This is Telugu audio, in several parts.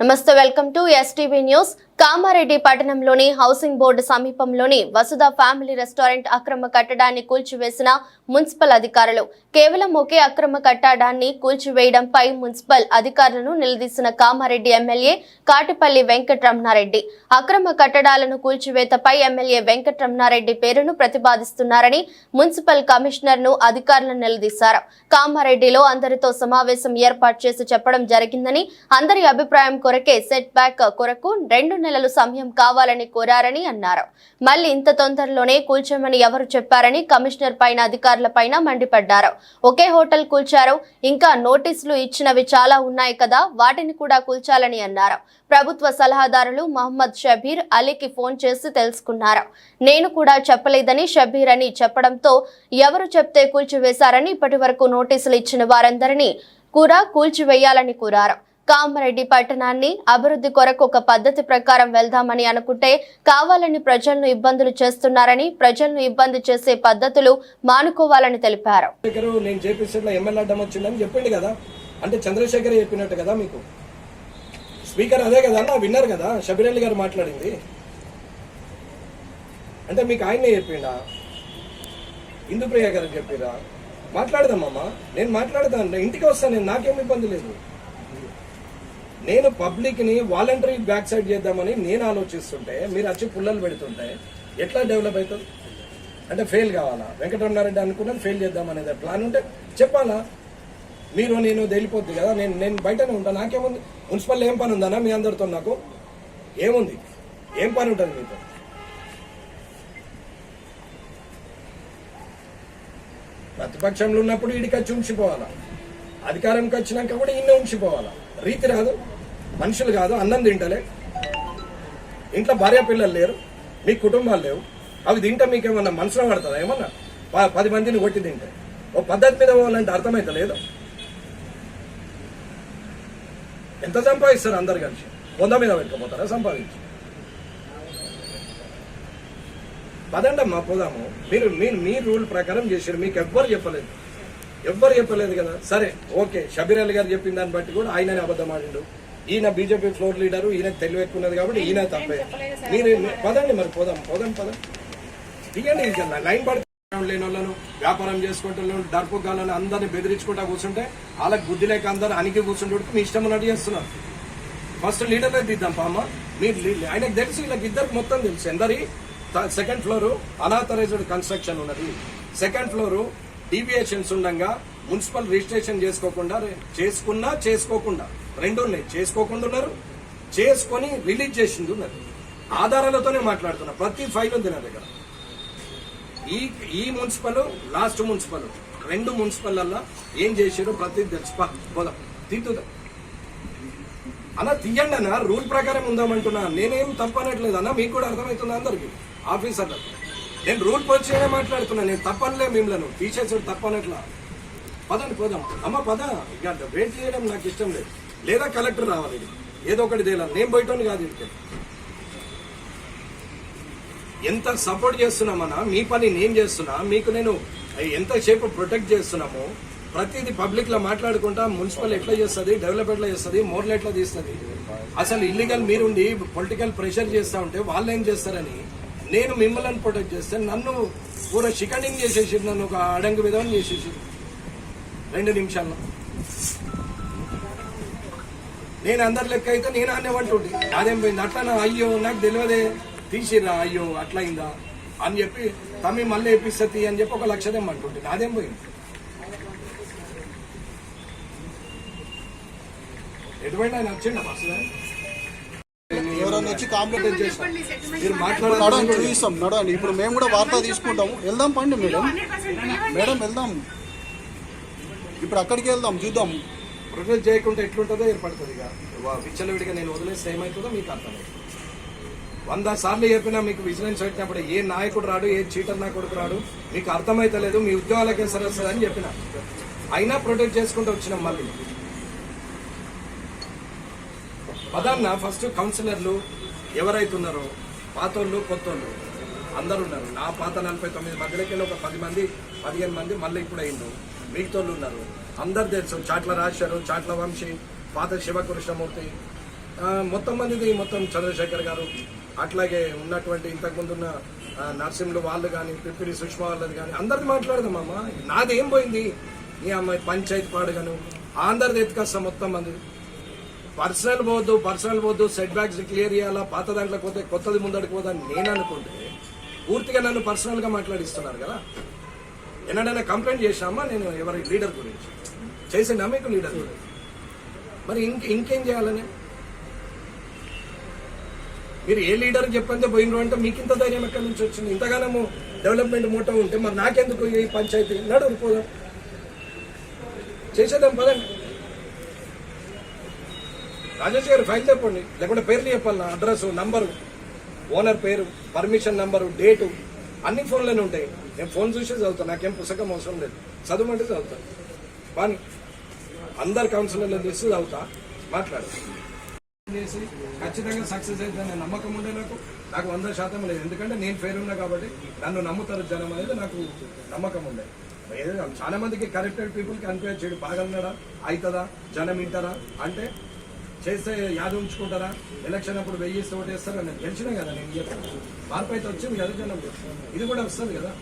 నమస్తే welcome to STV news Kamareddy పట్టణంలోని హౌసింగ్ బోర్డు సమీపంలోని వసుధ ఫ్యామిలీ రెస్టారెంట్ అక్రమ కట్టడాన్ని కూల్చివేసిన మున్సిపల్ అధికారులు. కేవలం ఒకే అక్రమ కట్టడాన్ని కూల్చివేయడంపై మున్సిపల్ అధికారులను నిలదీసిన కామారెడ్డి ఎమ్మెల్యే కాటిపల్లి వెంకటరమణారెడ్డి. అక్రమ కట్టడాలను కూల్చివేతపై ఎమ్మెల్యే వెంకటరమణారెడ్డి పేరును ప్రతిపాదిస్తున్నారని మున్సిపల్ కమిషనర్ను అధికారులను నిలదీశారు. కామారెడ్డిలో అందరితో సమావేశం ఏర్పాటు చేసి చెప్పడం జరిగిందని అందరి అభిప్రాయం కొరకే సెట్ బ్యాక్ కొరకు రెండు నెలలు సమయం కావాలని కోరారని అన్నారు. మళ్ళీ ఇంత తొందరలోనే కూల్చోమని ఎవరు చెప్పారని కమిషనర్ పైన అధికారుల పైన మండిపడ్డారు. ఒకే హోటల్ కూల్చారు. ఇంకా నోటీసులు ఇచ్చినవి చాలా ఉన్నాయి కదా వాటిని కూడా కూల్చాలని అన్నారు. ప్రభుత్వ సలహాదారులు మహమ్మద్ షబీర్ అలీకి ఫోన్ చేసి తెలుసుకున్నారు. నేను కూడా చెప్పలేదని షబీర్ అని చెప్పడంతో ఎవరు చెప్తే కూల్చివేశారని ఇప్పటి వరకు నోటీసులు ఇచ్చిన వారందరినీ కూడా కూల్చివేయాలని కోరారు. కామారెడ్డి పట్టణాన్ని అభివృద్ధి కొరకు ఒక పద్ధతి ప్రకారం వెళ్దామని అనుకుంటే కావాలని ప్రజలను ఇబ్బందులు చేస్తున్నారని ప్రజలను ఇబ్బంది చేసే పద్ధతులు మానుకోవాలని తెలిపారు. నేను చేపిస్తున్న ఎమ్మెల్యే అడ్డం వచ్చిందని చెప్పిండు కదా? అంటే చంద్రశేఖర్ చెప్పినట్టు కదా మీకు? స్పీకర్ అదే కదా అన్న విన్నారు కదా? షబిరెల్లి గారు మాట్లాడింది. అంటే మీకు ఆయనే చెప్పిండా? ఇందుప్రియ గారు చెప్పిరా? మాట్లాడదామమ్మా నేను మాట్లాడతాను. ఇంటికి వస్తాను నేను నాకేం ఇబ్బంది లేదు. నేను పబ్లిక్ని వాలంటరీ బ్యాక్ సైడ్ చేద్దామని నేను ఆలోచిస్తుంటే మీరు వచ్చి పుల్లలు పెడుతుంటే ఎట్లా డెవలప్ అవుతుంది? అంటే ఫెయిల్ కావాలా? వెంకటరమణారెడ్డి అనుకున్నది ఫెయిల్ చేద్దాం అనేది ప్లాన్ ఉంటే చెప్పాలా? మీరు నేను తెలిపోద్ది కదా నేను నేను బయటనే ఉంటా నాకేముంది? మున్సిపల్ ఏం పని ఉందన్నా మీ అందరితో నాకు? ఏముంది? ఏం పని ఉంటుంది మీతో? ప్రతిపక్షంలో ఉన్నప్పుడు ఈడికి వచ్చి ఉంచిపోవాలా? అధికారంకి వచ్చినాక కూడా ఈయన ఉంచిపోవాలా? రీతి రాదు? మనుషులు కాదు అన్నం తింటలే. ఇంట్లో భార్య పిల్లలు లేరు మీ కుటుంబాలు లేవు. అవి తింటే మీకు ఏమన్నా మనసులో పడుతుందా? ఏమన్నా? ప- పది మందిని కొట్టి తింటే. ఓ పద్ధతి మీద పోవాలంటే అర్థమైతే లేదు. ఎంత సంపాదిస్తారు అందరు కలిసి? వంద మీద పెట్టుకుపోతారా? సంపాదించి. పదండమ్మా పోదాము. మీరు మీరు మీ రూల్ ప్రకారం చేశారు. మీకు ఎవ్వరు చెప్పలేదు. ఎవ్వరు చెప్పలేదు కదా? సరే ఓకే. షబీర్ అలీ గారు చెప్పిన దాన్ని బట్టి కూడా ఆయననే అబద్ధం ఆడిండు. ఈయన బీజేపీ ఫ్లోర్ లీడరు ఈయన తెలివి ఎక్కువ ఉన్నది కాబట్టి ఈయన తప్పే. మీరు పదండి మరి పోదాం పోదాం పదం. దిగండి లైన్ పడి లేని వాళ్ళను వ్యాపారం చేసుకుంటున్న డర్పుగాలను అందరిని బెదిరించుకుంటా కూర్చుంటే వాళ్ళకి బుద్ధి లేక అందరు అనికి కూర్చుంటే మీ ఇష్టం ఉన్నట్టు చేస్తున్నారు. ఫస్ట్ లీడర్లే దిద్దాం పామ మీరు ఆయనకు తెలుసు వీళ్ళకి ఇద్దరికి మొత్తం తెలుసు. ఎందరి? సెకండ్ ఫ్లోర్ అనాథరైజ్డ్ కన్స్ట్రక్షన్ ఉన్నది. సెకండ్ ఫ్లోర్ డీవియేషన్స్ ఉండగా మున్సిపల్ రిజిస్ట్రేషన్ చేసుకోకుండా చేసుకున్నా చేసుకోకుండా. రెండు ఉన్నాయి చేసుకోకుండా ఉన్నారు చేసుకొని రిలీజ్ చేసింది ఉన్నారు ఆధారాలతోనే మాట్లాడుతున్నా. ప్రతి ఫైల్ ఉంది నా దగ్గర. ఈ ఈ మున్సిపల్ లాస్ట్ మున్సిపల్ రెండు మున్సిపల్లల్లో ఏం చేసారో ప్రతి తెలుసు. పా, పోదాం. తీద్దుదా అన్న తీయండి అన్న. రూల్ ప్రకారం ఉందామంటున్నా. నేనేం తప్పనట్లేదు అన్న. మీకు కూడా అర్థమవుతుంది అందరికి. ఆఫీసర్లకు. నేను రూల్ పరిచయమే మాట్లాడుతున్నా. నేను తప్పనలే మిమ్మల్ని. తీసేసాడు తప్పనట్లా పదండి పోదాం. అమ్మ పద. ఇక వెయిట్ చేయడం నాకు ఇష్టం లేదు. లేదా కలెక్టర్ రావాలి. ఏదో ఒకటి తేలాలి నేను బయటోని కాదు ఇంకే ఎంత సపోర్ట్ చేస్తున్నామన్నా మీ పని నేను చేస్తున్నా మీకు నేను ఎంతసేపు ప్రొటెక్ట్ చేస్తున్నామో ప్రతిదీ పబ్లిక్లో మాట్లాడుకుంటా మున్సిపల్ ఎట్లా చేస్తుంది డెవలప్ ఎట్లా చేస్తుంది మోర్లు ఎట్లా తీస్తుంది. అసలు ఇల్లీగల్ మీరుండి పొలిటికల్ ప్రెషర్ చేస్తా ఉంటే వాళ్ళు ఏం చేస్తారని నేను మిమ్మల్ని ప్రొటెక్ట్ చేస్తే నన్ను పూర షికండింగ్ చేసేసి నన్ను ఒక అడంగు విధం చేసేసి. రెండు నిమిషాల్లో. నేను అందరి లెక్క అయితే నేను అనేవంటుంటే అదేం పోయింది? అట్లా అయ్యో నాకు తెలియదే. తీసిరా అయ్యో అట్లా అయిందా అని చెప్పి తమ్మి మళ్ళీ వేపిస్తుంది అని చెప్పి ఒక లక్ష తెమ్మంటుంటే. నాదేం పోయింది? ఎటువంటి ఆయన వచ్చిండ ఫస్ట్ ఎవరైనా వచ్చి కాంప్లైంట్ చేసిన మీరు మేడం మాట్లాడాలి. చూపిస్తాం మేడం ఇప్పుడు మేము కూడా వార్త తీసుకుంటాము. వెళ్దాం పండి మేడం. మేడం వెళ్దాం. ఇప్పుడు అక్కడికి వెళ్దాం చూద్దాం. ప్రొటెక్ట్ చేయకుండా ఎట్లుంటుందో ఏర్పడుతుంది ఇక. విచ్చలవిడిగా నేను వదిలేస్తే ఏమవుతుందో మీకు అర్థమవుతుంది. వంద సార్లు చెప్పినా మీకు విజిలెన్స్ పెట్టినప్పుడు ఏ నాయకుడు రాడు ఏ చీటర్ నా కొడుకు రాడు మీకు అర్థమైతలేదు మీ ఉద్యోగాలకే సరే వస్తుంది అని చెప్పిన. అయినా ప్రొటెక్ట్ చేసుకుంటూ వచ్చినాం మళ్ళీ. పదాన్న ఫస్ట్ కౌన్సిలర్లు ఎవరైతే ఉన్నారో పాతోళ్ళు కొత్తోళ్ళు అందరు ఉన్నారు నా పాత నలభై తొమ్మిది మధ్యలోకి వెళ్ళి ఒక పది మంది పదిహేను మంది మళ్ళీ ఇప్పుడు అయిండు మిగతోళ్ళు ఉన్నారు. అందరు తెలుసు. చాట్ల రాశారు చాట్ల వంశీ పాత శివకృష్ణమూర్తి మొత్తం మందిది మొత్తం చంద్రశేఖర్ గారు. అట్లాగే ఉన్నటువంటి ఇంతకుముందున్న నర్సింహులు వాళ్ళు కానీ పిప్పిడి సుష్మా వాళ్ళది కానీ అందరిది మాట్లాడదాం అమ్మ. నాది ఏం పోయింది? నీ అమ్మాయి పంచాయతీ పాడుగాను. ఆంధ్రది ఎత్తుకొస్తాం మొత్తం మంది. పర్సనల్ పోవద్దు పర్సనల్ పోవద్దు సెట్ బ్యాక్స్ క్లియర్ చేయాలా? పాత దాంట్లో పోతే కొత్తది ముందడికి పోదని నేను అనుకుంటే పూర్తిగా నన్ను పర్సనల్గా మాట్లాడిస్తున్నారు కదా. ఎన్నడైనా కంప్లైంట్ చేశామా? నేను ఎవరి లీడర్ గురించి. చేసిండా మీకు లీడర్ గురించి? మరి ఇంక ఇంకేం చేయాలని? మీరు ఏ లీడర్ చెప్పంటే పోయినరు అంటే మీకు ఇంత ధైర్యం ఎక్కడి నుంచి వచ్చింది? ఇంతగానము డెవలప్మెంట్ మూట ఉంటే మరి నాకెందుకు ఈ పంచాయతీ? నడు పోదాం. చేసేద్దాం పదండి. రాజేష్ గారు ఫైల్ చెప్పండి లేకుంటే పేర్లు చెప్పాలి అడ్రస్ నంబరు ఓనర్ పేరు పర్మిషన్ నంబరు డేటు అన్ని ఫోన్లోనే ఉంటాయి. నేను ఫోన్ చూసి చదువుతాను నాకేం పుస్తకం అవసరం లేదు. చదవమంటే చదువుతాను కానీ అందరు కౌన్సిలర్లు తీసి చదువుతా మాట్లాడు. చేసి ఖచ్చితంగా సక్సెస్ అవుతుందనే నమ్మకం ఉండే నాకు. నాకు వంద శాతం లేదు. ఎందుకంటే నేను ఫెయిర్ ఉన్నా కాబట్టి నన్ను నమ్ముతారు జనం అనేది నాకు నమ్మకం ఉండే. ఏదో చాలా మందికి కరెక్టెడ్ పీపుల్కి అనిపించే చెడు బాగలన్నాడా అవుతుందా జనం వింటారా? అంటే చేస్తే యాద ఉంచుకుంటారా? ఎలక్షన్ అప్పుడు వెయ్యి ఓటేస్తారా నేను గెలిచినా కదా నేను చెప్తాను మార్పు అయితే వచ్చింది కదా జనం. ఇది కూడా వస్తుంది కదా.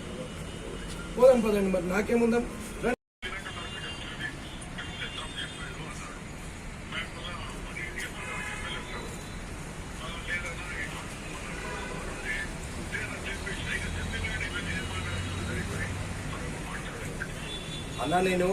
పోదాం పోదండి మరి నాకేముందాం? అన్నా అన్న నేను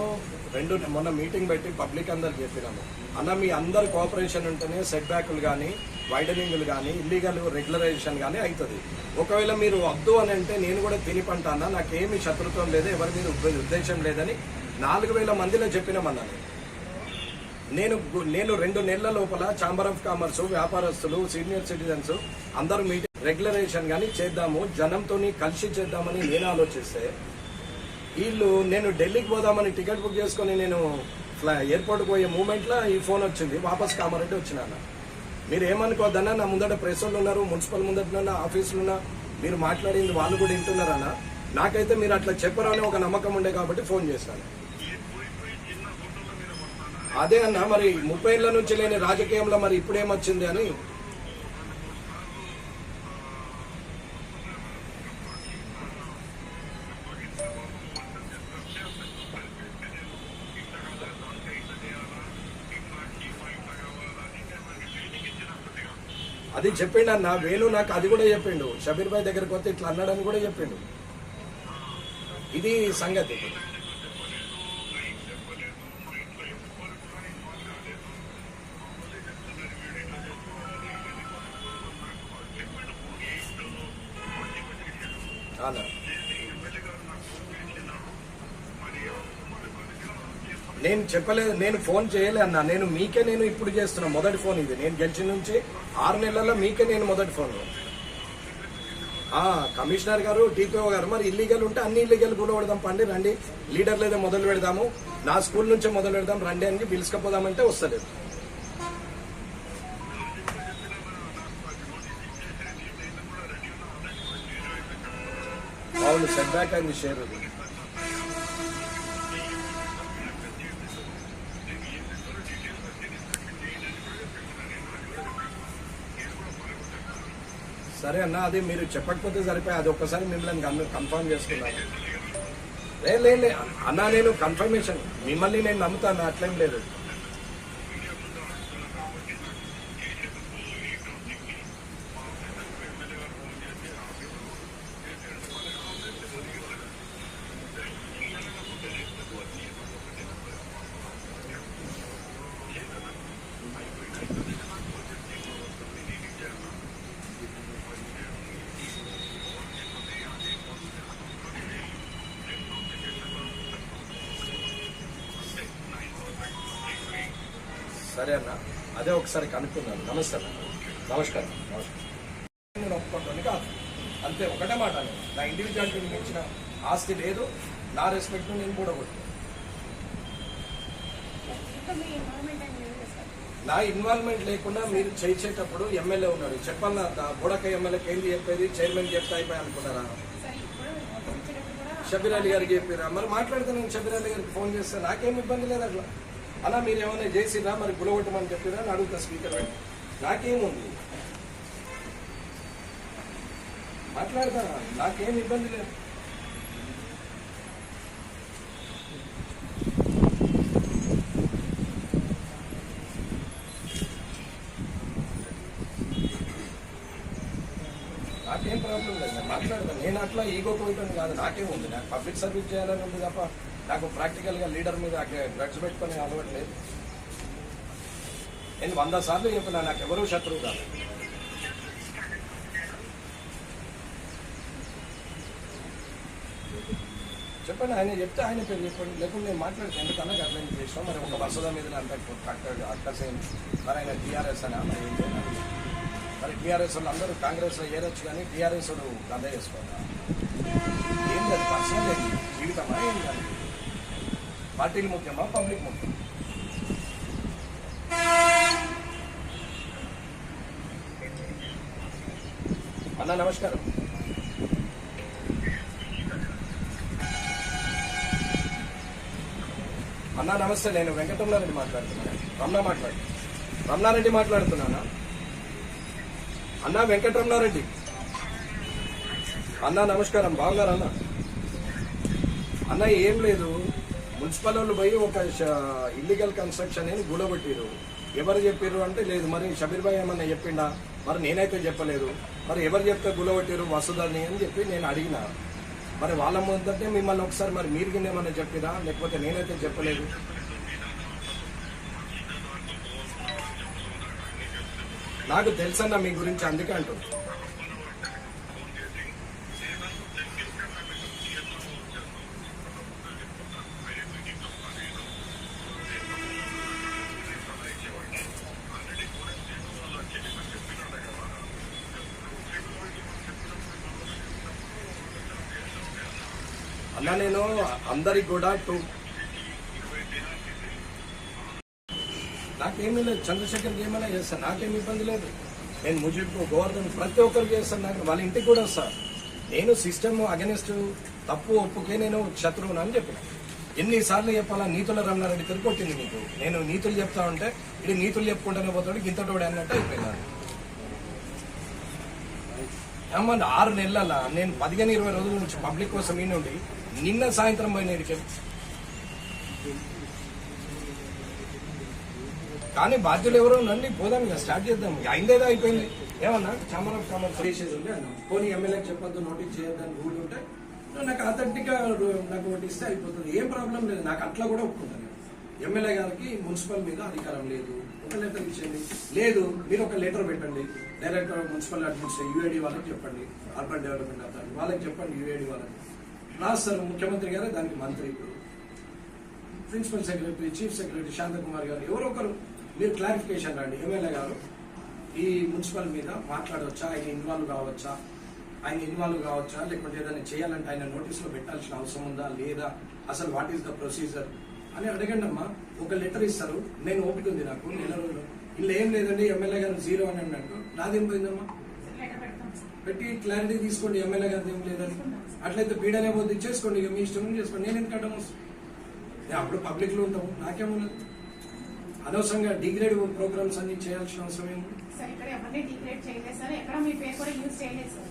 రెండు మొన్న మీటింగ్ పెట్టి పబ్లిక్ అందరు చెప్పినాము అన్న మీ అందరు కోఆపరేషన్ ఉంటేనే సెట్ బ్యాక్లు కానీ వైడనింగ్లు కానీ ఇల్లీగల్ రెగ్యులరైజేషన్ కానీ అవుతుంది ఒకవేళ మీరు వద్దు అని అంటే నేను కూడా తిని పంటానా నాకేమి శత్రుత్వం లేదు ఎవరి మీద ఉద్దేశం లేదని నాలుగు వేల మందిలో చెప్పినామన్నా నేను. నేను రెండు నెలల లోపల ఛాంబర్ ఆఫ్ కామర్స్ వ్యాపారస్తులు సీనియర్ సిటిజన్స్ అందరూ మీటింగ్ రెగ్యులరేషన్ కానీ చేద్దాము జనంతో కలిసి చేద్దామని నేను ఆలోచిస్తే వీళ్ళు నేను ఢిల్లీకి పోదామని టికెట్ బుక్ చేసుకొని నేను ఫ్లై ఎయిర్పోర్ట్కి పోయే మూమెంట్లో ఈ ఫోన్ వచ్చింది వాపస్ కామారెడ్డి వచ్చినాను మీరు ఏమనుకోవద్దన్నా నా ముందట ప్రెస్ వాళ్ళు ఉన్నారు మున్సిపల్ ముందట ఆఫీసులు ఉన్నా మీరు మాట్లాడింది వాళ్ళు కూడా వింటున్నారన్నా నాకైతే మీరు అట్లా చెప్పరు ఒక నమ్మకం ఉండే కాబట్టి ఫోన్ చేశాను. అదే అన్న మరి ముప్పై ఏళ్ళ నుంచి లేని రాజకీయంలో మరి ఇప్పుడేమొచ్చింది అని అది చెప్పిండు అన్న వేణు నాకు అది కూడా చెప్పిండు. షబీర్ భాయ్ దగ్గరకు వస్తే ఇట్లా అన్నాడని కూడా చెప్పిండు. ఇది సంగతి. నేను చెప్పలేదు నేను ఫోన్ చేయలే అన్న. నేను మీకే నేను ఇప్పుడు చేస్తున్నా మొదటి ఫోన్ ఇది. నేను గెలిచిన నుంచి ఆరు నెలల్లో మీకే నేను మొదటి ఫోన్. కమిషనర్ గారు టీపీఓ గారు మరి ఇల్లీగల్ ఉంటే అన్ని ఇల్లీగల్ కూడా పెడదాం. పండి రండి. లీడర్ లేదా మొదలు పెడదాము. నా స్కూల్ నుంచే మొదలు పెడదాం. రండి అని పిలుచుకపోదామంటే వస్తలేదు. అవును సెట్ బ్యాక్ అయింది షేర్ అది సరే అన్న అది మీరు చెప్పకపోతే సరిపోయి అది ఒక్కసారి మిమ్మల్ని కన్ఫర్మ్ చేసుకున్నాను. లే లేదు అన్న నేను కన్ఫర్మేషన్ మిమ్మల్ని నేను నమ్ముతాను అట్లేం లేదు. సరే అన్న. అదే ఒకసారి కనుక్కున్నాను నమస్తే అన్న. నమస్కారం. నమస్కారం. నేను ఒప్పుకుంటాను కాదు అంతే ఒకటే మాట. నా ఇండివిజువాలిటీని మించిన ఆస్తి లేదు నా రెస్పెక్ట్ నేను కూడా కొట్టు నా ఇన్వాల్వ్మెంట్ లేకుండా మీరు చేసేటప్పుడు ఎమ్మెల్యే ఉన్నాడు. చెప్పాలన్నా బుడక ఎమ్మెల్యేకి ఏంది చెప్పేది? చైర్మన్ చెప్తే అయిపోయి అనుకున్నారా? షబీర్ అలీ గారికి చెప్పారా? మరి మాట్లాడితే నేను షబీర్ అలీ గారికి ఫోన్ చేస్తే. నాకేం ఇబ్బంది లేదు అట్లా. అలా మీరు ఏమైనా చేసిరా? మరి గులగొట్టమని చెప్పిరా? అని అడుగుతా స్పీకర్ నాకేముంది? మాట్లాడతా నాకేం ఇబ్బంది లేదు నాకేం ప్రాబ్లం లేదు నేను మాట్లాడతాను నేను అట్లా ఈగో పోయిటాను కాదు నాకేం ఉంది. నాకు పబ్లిక్ సర్వీస్ చేయాలని ఉంది తప్ప నాకు ప్రాక్టికల్గా లీడర్ మీద డ్రగ్స్ పెట్టుకునే అలవాటు లేదు. నేను వంద సార్లు చెప్పినా నాకు ఎవరూ శత్రువు కాదు. చెప్పండి ఆయన చెప్తే ఆయన పేరు చెప్పండి. లేకుంటే నేను మాట్లాడితే ఎందుకన్నా అట్లా ఎందుకు మరి ఒక వసద మీద అంత అక్కసేం మరి ఆయన టీఆర్ఎస్ అని అమ్మాయి మరి టీఆర్ఎస్ వాళ్ళు అందరూ కాంగ్రెస్లో ఏరొచ్చు కానీ టీఆర్ఎస్ వాళ్ళు గద చేసుకోవాలి ఏం లేదు పర్సనల్ ఏంటి జీవితమా ఏం కాదు పార్టీలు ముఖ్యమా పబ్లిక్ ముఖ్యం అన్న నమస్కారం. అన్న నమస్తే. నేను వెంకటరమణారెడ్డి మాట్లాడుతున్నాను. రమణ మాట్లాడు రమణారెడ్డి మాట్లాడుతున్నానా? అన్న వెంకటరమణారెడ్డి. అన్న నమస్కారం బాగున్నారా అన్న? అన్న ఏం లేదు. మున్సిపల్ వాళ్ళు పోయి ఒక ఇల్లీగల్ కన్స్ట్రక్షన్ అని గులగొట్టిరు ఎవరు చెప్పారు అంటే లేదు. మరి షబీర్ భాయ్ ఏమన్నా చెప్పిండా? మరి నేనైతే చెప్పలేదు. మరి ఎవరు చెప్తే గులగొట్టిరు వస్తుందని అని చెప్పి నేను అడిగిన. మరి వాళ్ళ ముందంటే మిమ్మల్ని ఒకసారి మరి మీరు కింద ఏమన్నా చెప్పిరా? లేకపోతే నేనైతే చెప్పలేదు. నాకు తెలుసన్న మీ గురించి అందుకే అంటుంది అన్న నేను అందరికి కూడా టూ నాకేమీ లేదు. చంద్రశేఖర్కి ఏమైనా చేస్తాను నాకేం ఇబ్బంది లేదు. నేను ముజిబ్ గోవర్ధన్ ప్రతి ఒక్కరికి చేస్తాను. నాకు వాళ్ళ ఇంటికి కూడా వస్తాను నేను సిస్టమ్ అగెనిస్ట్ తప్పు ఒప్పుకే నేను శత్రువును అని చెప్పిన. ఎన్నిసార్లు చెప్పాలా? నీతుల రమణారెడ్డి తిరిగి కొట్టింది నీకు. నేను నీతులు చెప్తా ఉంటే ఇది నీతులు చెప్పుకుంటూనే పోతాడు గింతటోడు అన్నట్టు అయిపోయినాను ఏమన్నా ఆరు నెలల నేను పదిహేను ఇరవై రోజుల నుంచి పబ్లిక్ కోసం ఈ నుండి నిన్న సాయంత్రం పోయిన కానీ బాధ్యులు ఎవరో నన్ను పోదాం ఇక స్టార్ట్ చేద్దాం. అయిందేదో అయిపోయింది. ఏమన్నా? చామర్ ఆఫ్ కామర్స్ చేసేది ఉంది అన్న. పోనీ ఎమ్మెల్యేకి చెప్పొద్దు నోటీస్ చేయొద్దని రూల్ ఉంటే నాకు అథెంటిక్ నాకు ఒకటి ఇస్తే అయిపోతుంది. ఏం ప్రాబ్లం లేదు. నాకు అట్లా కూడా ఒప్పుకుంటాను ఎమ్మెల్యే గారికి మున్సిపల్ మీద అధికారం లేదు. ఒక లెటర్ ఇచ్చేయండి. లేదు మీరు ఒక లెటర్ పెట్టండి. డైరెక్టర్ మున్సిపల్ అడ్మినిస్ట్రేషన్ యూఏడి వాళ్ళకి చెప్పండి. అర్బన్ డెవలప్మెంట్ అథారిటీ వాళ్ళకి చెప్పండి యూఏడి వాళ్ళకి. రాస్తారు ముఖ్యమంత్రి గారే దానికి మంత్రి ఇప్పుడు. Principal secretary chief secretary Shantakumar garu ఎవరో ఒకరు. మీరు క్లారిఫికేషన్ రండి. ఎమ్మెల్యే గారు ఈ మున్సిపల్ మీద మాట్లాడవచ్చా? ఆయన ఇన్వాల్వ్ కావచ్చా? ఆయన ఇన్వాల్వ్ కావచ్చా? లేకుంటే ఏదైనా చేయాలంటే ఆయన నోటీస్లో పెట్టాల్సిన అవసరం ఉందా? లేదా? అసలు వాట్ ఈస్ ద ప్రొసీజర్ అని అడగండి అమ్మా. ఒక లెటర్ ఇస్తారు. నేను ఓపిక ఉంది నాకు. నెల రోజులు. ఇల్లు ఏం లేదండి. ఎమ్మెల్యే గారు జీరో అని అన్నట్టు నాదేం పోయిందమ్మా పెట్టి క్లారిటీ తీసుకోండి. ఎమ్మెల్యే గారిది ఏం లేదని. అట్లయితే పీడనే పోతే ఇచ్చేసుకోండి. ఇక మీ ఇష్టం చేసుకోండి. నేను ఎందుకు అప్పుడు పబ్లిక్లో ఉంటాము. నాకేమున్నది అనవసరంగా డిగ్రేడ్ ప్రోగ్రామ్స్ అన్ని చేయాల్సిన అవసరం ఏమి సార్ ఇక్కడ ఎవరిని డిగ్రేడ్ చేయలేదు సార్ ఎక్కడ మీ పేరు కూడా యూజ్ చేయలేదు సార్